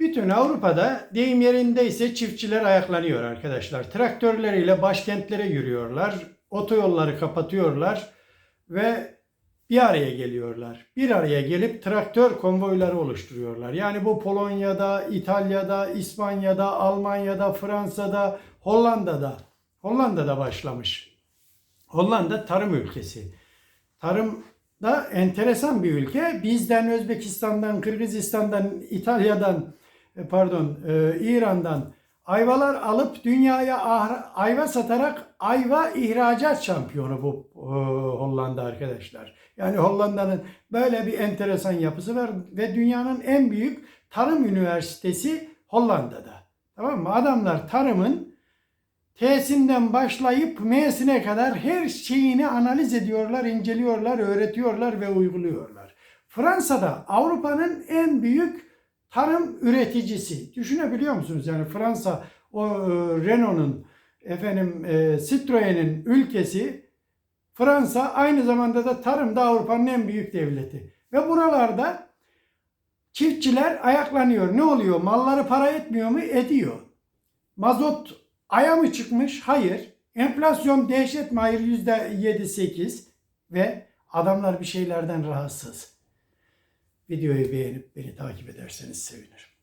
Bütün Avrupa'da deyim yerindeyse çiftçiler ayaklanıyor arkadaşlar. Traktörleriyle başkentlere yürüyorlar. Otoyolları kapatıyorlar ve bir araya geliyorlar. Bir araya gelip traktör konvoyları oluşturuyorlar. Yani bu Polonya'da, İtalya'da, İspanya'da, Almanya'da, Fransa'da, Hollanda'da. Hollanda'da başlamış. Hollanda tarım ülkesi. Tarım da enteresan bir ülke. Bizden, Özbekistan'dan, Kırgızistan'dan, İtalya'dan, pardon, e, İran'dan ayvalar alıp dünyaya ah- ayva satarak ayva ihracat şampiyonu bu e, Hollanda arkadaşlar. Yani Hollanda'nın böyle bir enteresan yapısı var ve dünyanın en büyük tarım üniversitesi Hollanda'da. Tamam mı? Adamlar tarımın T'sinden başlayıp M'sine kadar her şeyini analiz ediyorlar, inceliyorlar, öğretiyorlar ve uyguluyorlar. Fransa'da Avrupa'nın en büyük tarım üreticisi. Düşünebiliyor musunuz? Yani Fransa o e, Renault'un efendim e, Citroen'in ülkesi Fransa aynı zamanda da tarımda Avrupa'nın en büyük devleti. Ve buralarda çiftçiler ayaklanıyor. Ne oluyor? Malları para etmiyor mu? Ediyor. Mazot aya mı çıkmış? Hayır. Enflasyon dehşet mi? Hayır. %7-8 ve adamlar bir şeylerden rahatsız. Videoyu beğenip beni takip ederseniz sevinirim.